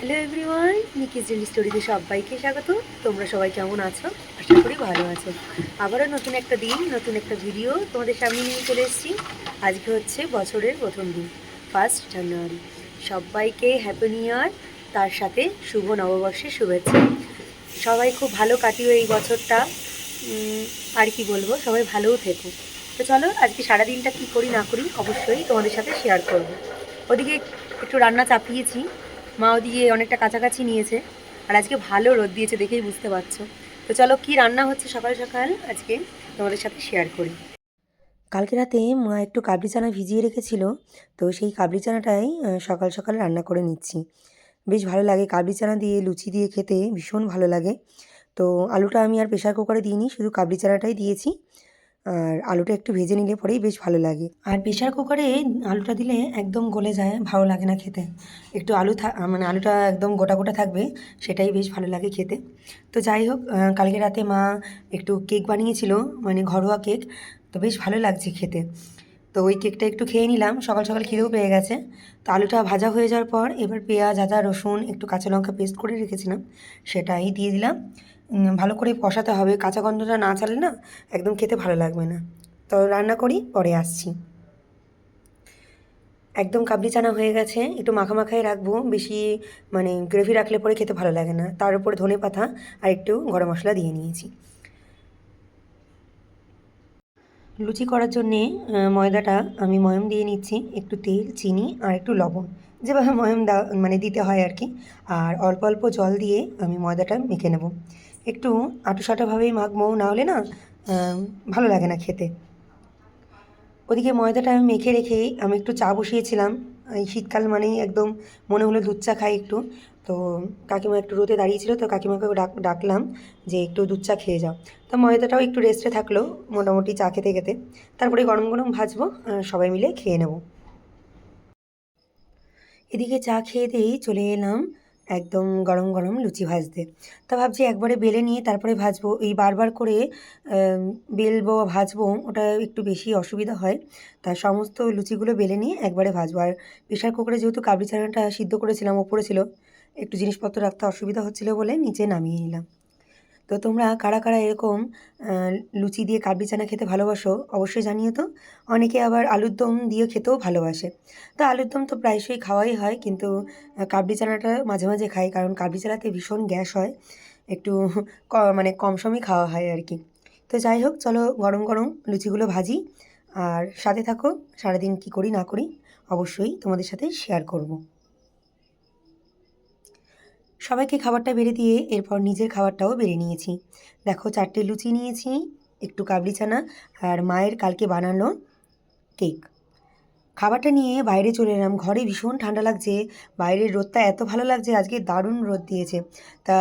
Hello everyone নিকিস daily স্টোরিতে সবাইকে স্বাগত। তোমরা সবাই কেমন আছো? আশা করি ভালো আছো। আবারও নতুন একটা দিন, নতুন একটা ভিডিও তোমাদের সামনে নিয়ে চলে এসেছি। আজকে হচ্ছে বছরের প্রথম দিন ফার্স্ট জানুয়ারি সবাইকে হ্যাপি নিউ ইয়ার তার সাথে শুভ নববর্ষের শুভেচ্ছা। সবাই খুব ভালো কাটিও এই বছরটা। আর কি বলব, সবাই ভালোও থেকো। তো চলো, আজকে সারাদিনটা কী করি না করি অবশ্যই তোমাদের সাথে শেয়ার করব। ওদিকে একটু রান্না চাপিয়েছি। মা ওদিকে অনেকটা কাছাকাছি নিয়েছে। আর আজকে ভালো রোদ দিয়েছে দেখেই বুঝতে পারছ। তো চলো, কি রান্না হচ্ছে সকাল সকাল আজকে তোমাদের সাথে শেয়ার করি। কালকে রাতে মা একটু কাবলি চানা ভিজিয়ে রেখেছিল, তো সেই কাবলি চানাটাই সকাল সকাল রান্না করে নিচ্ছি। বেশ ভালো লাগে কাবলি চানা দিয়ে লুচি দিয়ে খেতে ভীষণ ভালো লাগে। তো আলুটা আমি আর প্রেশার কুকারে দিইনি, শুধু কাবলি চানাটাই দিয়েছি। আর আলুটা একটু ভেজে নিলে পরেই বেশ ভালো লাগে। আর প্রেশার কুকারে আলুটা দিলে একদম গলে যায়, ভালো লাগে না খেতে। একটু আলু মানে আলুটা একদম গোটা গোটা থাকবে, সেটাই বেশ ভালো লাগে খেতে। তো যাই হোক কালকে রাতে মা একটু কেক বানিয়েছিল মানে ঘরোয়া কেক, তো বেশ ভালো লাগছে খেতে। তো ওই কেকটা একটু খেয়ে নিলাম, সকাল সকাল খিদেও পেয়ে গেছে। তো আলুটা ভাজা হয়ে যাওয়ার পর এবার পেঁয়াজ, আদা, রসুন, একটু কাঁচা লঙ্কা পেস্ট করে রেখেছিলাম, সেটাই দিয়ে দিলাম। ভালো করে কষাতে হবে। কাঁচা গন্ধটা না চালে না একদম খেতে ভালো লাগবে না। তো রান্না করি, পরে আসছি। একদম কাবলি চানা হয়ে গেছে, একটু মাখা মাখাই রাখব। বেশি মানে গ্রেভি রাখলে পরে খেতে ভালো লাগে না। তার উপরে ধনে পাতা আর একটু গরম মশলা দিয়ে নিয়েছি। লুচি করার জন্যে ময়দাটা আমি ময়ম দিয়ে নিচ্ছি। একটু তেল, চিনি আর একটু লবণ। যেভাবে ময়ম দা মানে দিতে হয় আর কি। আর অল্প অল্প জল দিয়ে আমি ময়দাটা মেখে নেব। একটু আটুসাটাভাবেই মাখবো না হলে না ভালো লাগে না খেতে। ওদিকে ময়দাটা আমি মেখে রেখেই আমি একটু চা বসিয়েছিলাম। এই শীতকাল মানেই একদম মনে হলো দুধ চা খাই একটু। তো কাকিমা একটু রোদে দাঁড়িয়েছিল, তো কাকিমাকে ডাক, ডাকলাম যে একটু দুধ চা খেয়ে যাও। তো ময়দাটাও একটু রেস্টে থাকল মোটামুটি চা খেতে খেতে। তারপরে গরম গরম ভাজবো সবাই মিলে খেয়ে নেব। এদিকে চা খেয়ে দিয়েই চলে এলাম। একদম গরম গরম লুচি ভাজতে। তা ভাবছি একবারে বেলে নিয়ে তারপরে ভাজবো। এই বারবার করে বেলবো, ভাজবো, ওটা একটু বেশি অসুবিধা হয়। তা সমস্ত লুচিগুলো বেলে নিয়ে একবারে ভাজবো। আর প্রেশার কুকারে যেহেতু কাবলি চানাটা সিদ্ধ করেছিলাম, ওপরে ছিল, একটু জিনিসপত্র রাখতে অসুবিধা হচ্ছিল বলে নিচে নামিয়ে নিলাম। তো তোমরা কারা কারা এরকম লুচি দিয়ে কাবলি চানা খেতে ভালোবাসো অবশ্যই জানিও তো। অনেকে আবার আলুর দম দিয়ে খেতেও ভালোবাসে। তো আলুর দম তো প্রায়শই খাওয়াই হয় কিন্তু কাবলি চানাটা মাঝে মাঝে খাই কারণ কাবলি চানাতে ভীষণ গ্যাস হয়, একটু মানে কম সময় খাওয়া হয় আর কি। তো যাই হোক, চলো গরম গরম লুচিগুলো ভাজি আর সাথে থাকো, সারাদিন কি করি না করি অবশ্যই তোমাদের সাথে শেয়ার করব। সবাইকে খাবারটা বেড়ে দিয়ে এরপর নিজের খাবারটাও বেড়ে নিয়েছি। দেখো, চারটে লুচি নিয়েছি, একটু কাবলি চানা আর মায়ের কালকে বানানো কেক। খাবারটা নিয়ে বাইরে চলে এলাম। ঘরে ভীষণ ঠান্ডা লাগছে। বাইরের রোদটা এত ভালো লাগছে, আজকে দারুণ রোদ দিয়েছে। তা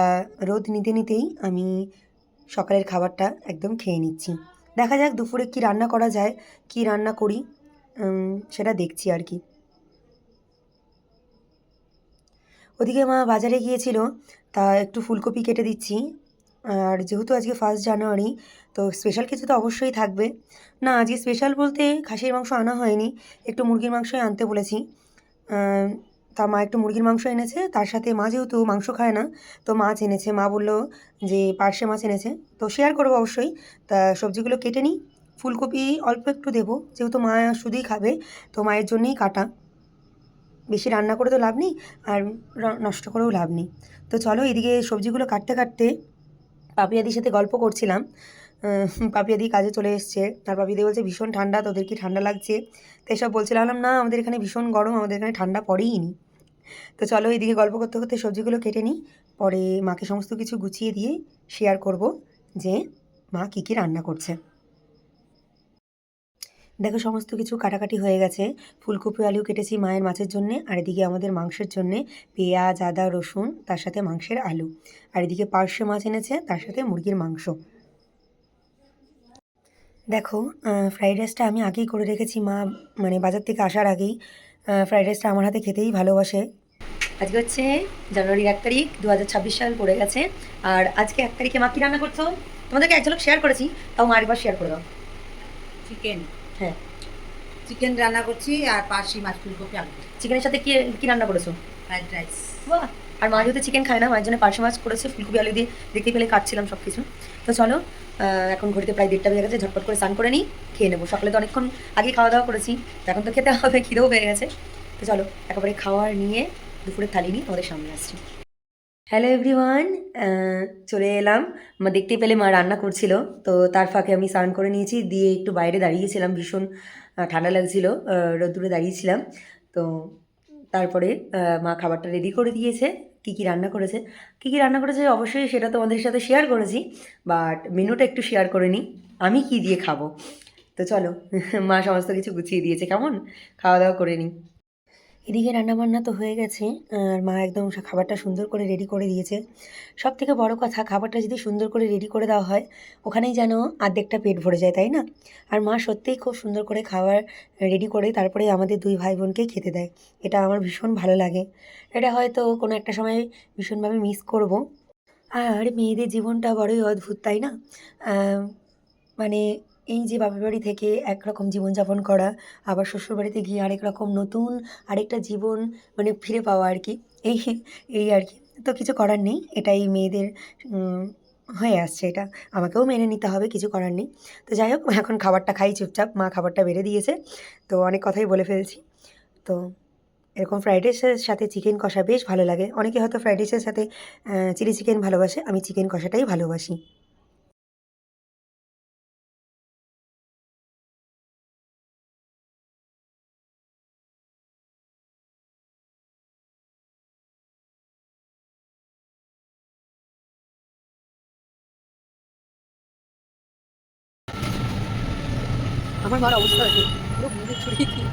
রোদ নিতে নিতেই আমি সকালের খাবারটা একদম খেয়ে নিচ্ছি। দেখা যাক দুপুরে কি রান্না করা যায়, কি রান্না করি সেটা দেখছি আর কি। ওদিকে মা বাজারে গিয়েছিল, তা একটু ফুলকপি কেটে দিচ্ছি। আর যেহেতু আজকে ফার্স্ট জানুয়ারি তো স্পেশাল কিছু তো অবশ্যই থাকবে। না, আজকে স্পেশাল বলতে খাসির মাংস আনা হয়নি, একটু মুরগির মাংসই আনতে বলেছি। তা মা একটু মুরগির মাংস এনেছে, তার সাথে মা যেহেতু মাংস খায় না, তো মাছ এনেছে। মা বলল যে পার্শে মাছ এনেছে, তো শেয়ার করব অবশ্যই। তা সবজিগুলো কেটে নিই, ফুলকপি অল্প একটু দেবো, যেহেতু মা শুধুই খাবে, তো মায়ের জন্যই কাটা। বেশি রান্না করে তো লাভ নেই আর নষ্ট করেও লাভ নেই। তো চলো এদিকে সবজিগুলো কাটতে কাটতে পাপিয়াদির সাথে গল্প করছিলাম। পাপিয়াদি কাজে চলে এসছে। আর পাপিয়াদি বলছে, ভীষণ ঠান্ডা, তোদের কি ঠান্ডা লাগছে? তো এসব বলছিলাম, না, আমাদের এখানে ভীষণ গরম, আমাদের এখানে ঠান্ডা পড়েই নি। তো চলো এদিকে গল্প করতে করতে সবজিগুলো কেটে নিই। পরে মাকে সমস্ত কিছু গুছিয়ে দিয়ে শেয়ার করব যে মা কী কী রান্না করছে। দেখো, সমস্ত কিছু কাটাকাটি হয়ে গেছে। ফুলকপি আলু কেটেছি মায়ের মাছের জন্যে। আর এদিকে আমাদের মাংসের জন্যে পেঁয়াজ, আদা, রসুন, তার সাথে মাংসের আলু। আর এদিকে পার্শে মাছ এনেছে, তার সাথে মুরগির মাংস। দেখো ফ্রাইড রাইসটা আমি আগেই করে রেখেছি মা মানে বাজার থেকে আসার আগেই। ফ্রাইড রাইসটা আমার হাতে খেতেই ভালোবাসে। আজকে হচ্ছে জানুয়ারির এক তারিখ দু হাজার ছাব্বিশ সাল পড়ে গেছে। আর আজকে এক তারিখে মা কী রান্না করছ তোমাদেরকে এক ঝলক শেয়ার করেছি, তাও মা আরেকবার শেয়ার করে দাও। চিকেন হ্যাঁ। চিকেন রান্না করছি আর পার্সি মাছ ফুলকপি আলু চিকেনের সাথে কি কি রান্না করেছ? ফ্রাইড রাইস বাহ! আর মা যেহেতু চিকেন খায় না মায়ের জন্য পার্শে মাছ করেছে ফুলকপি আলু দিয়ে দেখতে পেলে কাটছিলাম সব কিছু তো চলো এখন ঘড়িতে প্রায় দেড়টা বেজে গেছে ঝটপট করে স্নান করে নিই খেয়ে নেব। সকালে তো অনেকক্ষণ আগে খাওয়া দাওয়া করেছি তো এখন তো খেতে হবে খিদেও পেয়ে গেছে। তো চলো একেবারে খাওয়ার নিয়ে দুপুরের থালি নিয়ে আমাদের সামনে আসছি। হ্যালো এভরিওয়ান চলে এলাম। মা দেখতে পেলে মা রান্না করছিল, তো তার ফাঁকে আমি স্নান করে নিয়েছি, দিয়ে একটু বাইরে দাঁড়িয়েছিলাম, ভীষণ ঠান্ডা লাগছিল রোদ্দুরে দাঁড়িয়েছিলাম। তো তারপরে মা খাবারটা রেডি করে দিয়েছে, কী কী রান্না করেছে। কী কী রান্না করেছে অবশ্যই সেটা তোমাদের সাথে শেয়ার করেছি বাট মেনুটা একটু শেয়ার করে নিই আমি কী দিয়ে খাব। তো চলো, মা সমস্ত কিছু গুছিয়ে দিয়েছে, কেমন? খাওয়া দাওয়া করে নিই এদিকে রান্নাবান্না তো হয়ে গেছে, আর মা একদম খাবারটা সুন্দর করে রেডি করে দিয়েছে। সব থেকে বড় কথা, খাবারটা যদি সুন্দর করে রেডি করে দেওয়া হয়, ওখানেই যেন অর্ধেকটা পেট ভরে যায়, তাই না? আর মা সত্যিই খুব সুন্দর করে খাবার রেডি করে তারপরে আমাদের দুই ভাই বোনকে খেতে দেয়। এটা আমার ভীষণ ভালো লাগে। এটা হয়তো কোনো একটা সময় ভীষণভাবে মিস করব। আর মেয়েদের জীবনটা বড়ই অদ্ভুত, তাই না? মানে এই যে বাপের বাড়ি থেকে একরকম জীবনযাপন করা, আবার শ্বশুরবাড়িতে গিয়ে আরেক রকম নতুন আরেকটা জীবন মানে ফিরে পাওয়া আর কি, এই এই আর কি। তো কিছু করার নেই, এটাই মেয়েদের হয়ে আসছে এটা। আমাকেও মেনে নিতে হবে, কিছু করার নেই। তো যাই হোক, এখন খাবারটা খাই চুপচাপ, মা খাবারটা বেড়ে দিয়েছে। তো অনেক কথাই বলে ফেলছি। তো এরকম ফ্রাইড রাইসের সাথে চিকেন কষা বেশ ভালো লাগে। অনেকে হয়তো ফ্রাইড রাইসের সাথে চিলি চিকেন ভালোবাসে, আমি চিকেন কষাটাই ভালোবাসি। আমার মার অবস্থা আছে পুরো মুড়ি ছড়িয়ে দিয়ে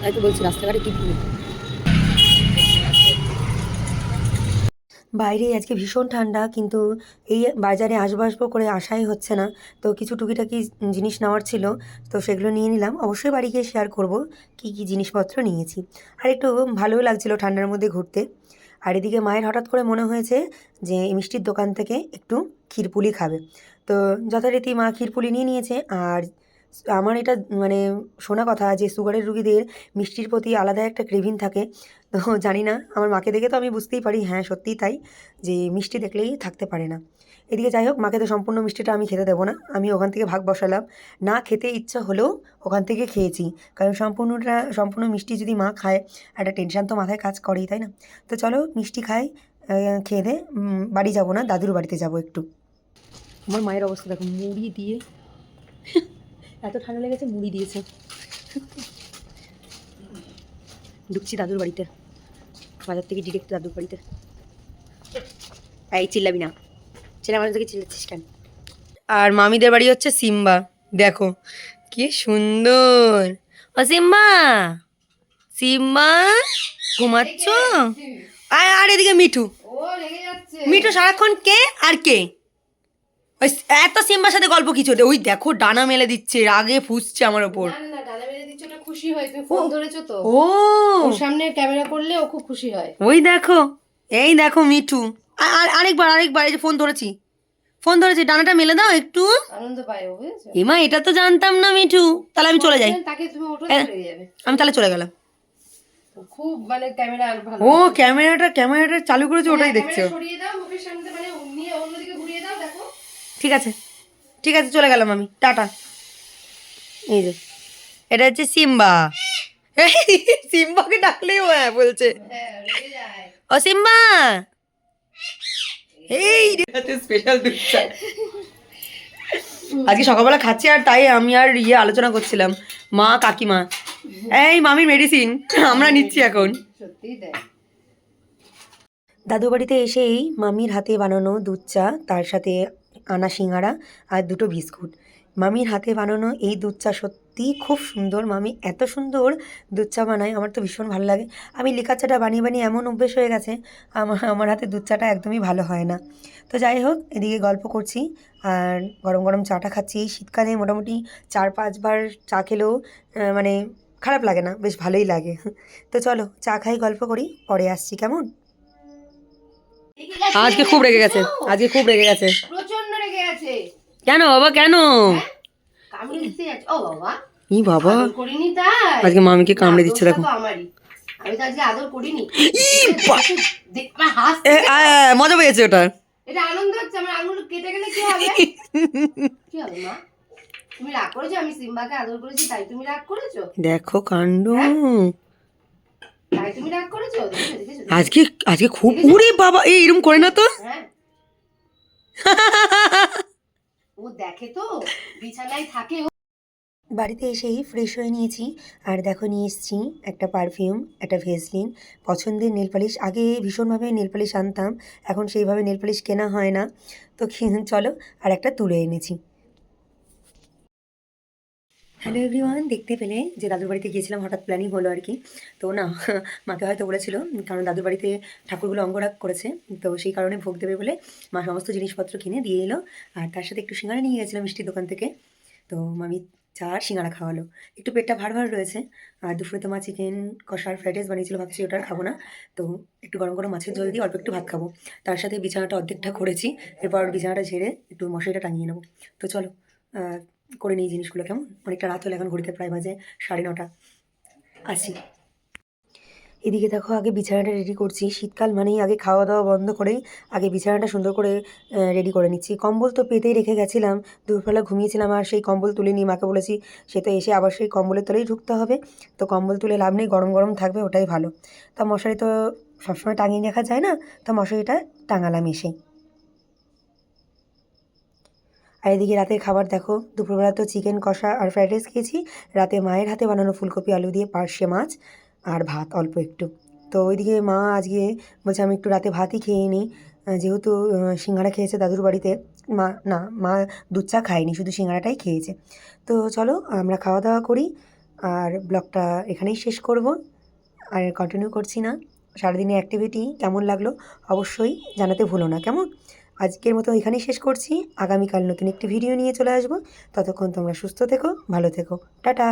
তাই তো বলছি রাস্তাঘাটে কি ভিড় বাইরে আজকে ভীষণ ঠান্ডা, কিন্তু এই বাজারে আসব আসব করে আসাই হচ্ছে না। তো কিছু টুকিটাকি জিনিস নেওয়ার ছিল, তো সেগুলো নিয়ে নিলাম। অবশ্যই বাড়ি গিয়ে শেয়ার করব কী কী জিনিসপত্র নিয়েছি। আর একটু ভালোও লাগছিল ঠান্ডার মধ্যে ঘুরতে। আর এদিকে মায়ের হঠাৎ করে মনে হয়েছে যে মিষ্টির দোকান থেকে একটু ক্ষীরপুলি খাবে। তো যথারীতি মা ক্ষীরপুলি নিয়ে নিয়েছে। আর আমার এটা মানে শোনা কথা যে, সুগারের রুগীদের মিষ্টির প্রতি আলাদা একটা ক্রেভিন থাকে। তো জানি না, আমার মাকে দেখে তো আমি বুঝতেই পারি হ্যাঁ সত্যিই তাই যে মিষ্টি দেখলেই থাকতে পারে না। এদিকে যাই হোক, মাকে তো সম্পূর্ণ মিষ্টিটা আমি খেতে দেবো না, আমি ওখান থেকে ভাগ বসালাম। না খেতে ইচ্ছা হলেও ওখান থেকে খেয়েছি, কারণ সম্পূর্ণটা, সম্পূর্ণ মিষ্টি যদি মা খায়, একটা টেনশান তো মাথায় কাজ করেই, তাই না? তো চলো মিষ্টি খাই খেয়ে দে বাড়ি যাব না, দাদুর বাড়িতে যাব একটু। আমার মায়ের অবস্থা দেখো, মুড়ি দিয়ে, এত ঠান্ডা লেগেছে, মুড়ি দিয়েছে। ঢুকছি দাদুর বাড়িতে। বাজার থেকে ডিরেক্ট দাদুর বাড়িতে। এই চিল্লাবি না। ছেলে আমাদের থেকে চিল্লাচ্ছিস কেন? আর মামিদের বাড়ি হচ্ছে সিম্বা। দেখো কি সুন্দর। ও সিম্বা সিম্বা ঘুমাচ্ছ? আর আর এদিকে মিঠু। মিঠু সারাক্ষণ কে আর কে? ওই এত সিম্বার সাথে গল্প কিছু ওই দেখো ডানা মেলে দিচ্ছে রাগে ফুসছে আমার ওপর খুশি হয় তুমি ফোন ধরেছো তো। ও। সামনে ক্যামেরা করলে ও খুব খুশি হয়। ওই দেখো এই দেখো মিঠু। আর আরেকবার আরেকবার এই যে ফোন ধরেছি। ফোন ধরেছি ডানাটা মেলে দাও একটু। আনন্দ পায় ও এমা এটা তো জানতাম না মিঠু। তাহলে আমি চলে যাই। তাকে তুমি ওটা হ্যাঁ। চলে যাবে। আমি তাহলে চলে গেলাম। খুব মানে ক্যামেরা ও ক্যামেরাটা ক্যামেরাটা চালু করেছে ওটাই হ্যাঁ, দেখছ সরিয়ে দাও মুখের সামনে মানে ঠিক আছে। ঠিক আছে চলে গেলাম আমি। টাটা। এই যে এটা হচ্ছে সিম্বা। সিম্বাকে ডাকলেই ও হ্যাঁ বলছে। ও সিম্বা! এই স্পেশাল দুধ চা আজকে সকালবেলা খাচ্ছি আর তাই আমি আর ইয়ে আলোচনা করছিলাম। মা কাকিমা। এই মামির মেডিসিন আমরা নিচ্ছি এখন। দাদু বাড়িতে এসেই মামির হাতে বানানো দুধ চা তার সাথে আনা সিঙ্গারা আর দুটো বিস্কুট। মামির হাতে বানানো এই দুধ চা সত্যিই খুব সুন্দর। মামি এত সুন্দর দুধ চা বানায়, আমার তো ভীষণ ভালো লাগে। আমি লিকার চাটা বানিয়ে বানিয়ে এমন অভ্যেস হয়ে গেছে আমার আমার হাতে দুধ চাটা একদমই ভালো হয় না। তো যাই হোক, এদিকে গল্প করছি। আর গরম গরম চাটা খাচ্ছি। শীতকালে মোটামুটি চার পাঁচবার চা খেলেও মানে খারাপ লাগে না, বেশ ভালোই লাগে। তো চলো, চা খাই, গল্প করি, পরে আসছি, কেমন? আজকে খুব রেগে গেছে, আজকে খুব রেগে গেছে। কেন বাবা কেন? ও বাবা ই বাবা করিনি তাই। আজকে মামিকে কামড়ে দিচ্ছে দেখো। তো আমি তো আজকে আদর করিনি। মজা পেয়েছে ওটা। এটা আনন্দ হচ্ছে আমার আঙুল কেটে গেলে কি হবে? কি হবে মা? তুমি রাগ করেছ? আমি সিম্বাকে আদর করেছি তাই তুমি রাগ করেছ? দেখো কাণ্ড। তাই তুমি রাগ করেছ? দেখেছ দেখেছ আজকে আজকে খুব বাবা এই এরকম করে না তো? হ্যাঁ। ও দেখে তো, বিছানায় থাকে ও। বাড়িতে এসেই ফ্রেশ হয়ে নিয়েছি। আর দেখো নিয়ে এসেছি একটা পারফিউম একটা ভেসলিন পছন্দের নেল পালিশ আগে ভীষণভাবে নেল পালিশ আনতাম, এখন সেইভাবে নেল পালিশ কেনা হয় না। তো চলো আর একটা তুলে এনেছি। হ্যালো এভরিওয়ান দেখতে পেলে যে দাদুর বাড়িতে গিয়েছিলাম, হঠাৎ প্ল্যানিং হলো আর কি। তো না, মাকে হয়তো বলেছিল, কারণ দাদুর বাড়িতে ঠাকুরগুলো অঙ্গরাগ করেছে। তো সেই কারণে ভোগ দেবে বলে মা সমস্ত জিনিসপত্র কিনে দিয়ে এলো। আর তার সাথে একটু সিঙ্গারা নিয়ে গেছিলাম মিষ্টির দোকান থেকে। তো মামি চা আর সিঙ্গারা খাওয়ালো। একটু পেটটা ভার ভার রয়েছে। আর দুপুরে তো মা চিকেন কষার ফ্রাইড রাইস বানিয়েছিল, ভাবছি ওটা খাব না। তো একটু গরম গরম মাছের জল দিয়ে অল্প একটু ভাত খাব। তার সাথে বিছানাটা অর্ধেকটা করেছি এরপর বিছানাটা ঝেড়ে একটু মশারিটা টাঙিয়ে নেব। তো চলো করে নিই জিনিসগুলো কেমন? অনেকটা রাত হলে, এখন ঘড়িতে প্রায় বাজে সাড়ে নটা। আসি। এদিকে দেখো, আগে বিছানাটা রেডি করছি। শীতকাল মানেই আগে খাওয়া দাওয়া বন্ধ করেই আগে বিছানাটা সুন্দর করে রেডি করে নিচ্ছি। কম্বল তো পেতেই রেখে গেছিলাম, দুপুরবেলা ঘুমিয়েছিলাম আর সেই কম্বল তুলে নিয়ে মাকে বলেছি সে তো এসে আবার সেই কম্বলের তলেই ঢুকতে হবে। তো কম্বল তুলে লাভ নেই, গরম গরম থাকবে, ওটাই ভালো। তা মশারি তো সবসময় টাঙিয়ে রাখা যায় না, তা মশারিটা টাঙালাম এসেই আর এদিকে রাতের খাবার দেখো। দুপুরবেলা তো চিকেন কষা আর ফ্রাইড রাইস খেয়েছি। রাতে মায়ের হাতে বানানো ফুলকপি, আলু দিয়ে পার্শে মাছ আর ভাত অল্প একটু। তো ওইদিকে মা আজকে বলছে, আমি একটু রাতে ভাতই খেয়ে নিই। যেহেতু সিঙ্গারা খেয়েছে দাদুর বাড়িতে, মা, না, মা দুধ চা খায়নি, শুধু সিঙ্গারাটাই খেয়েছে। তো চলো, আমরা খাওয়া দাওয়া করি আর ব্লগটা এখানেই শেষ করব। আর কন্টিনিউ করছি না। সারাদিনের অ্যাক্টিভিটি কেমন লাগল অবশ্যই জানাতে ভুলো না, কেমন? আজকের মতো এখানেই শেষ করছি। আগামীকাল নতুন একটি ভিডিও নিয়ে চলে আসব। ততক্ষণ তোমরা সুস্থ থেকো, ভালো থেকো। টাটা!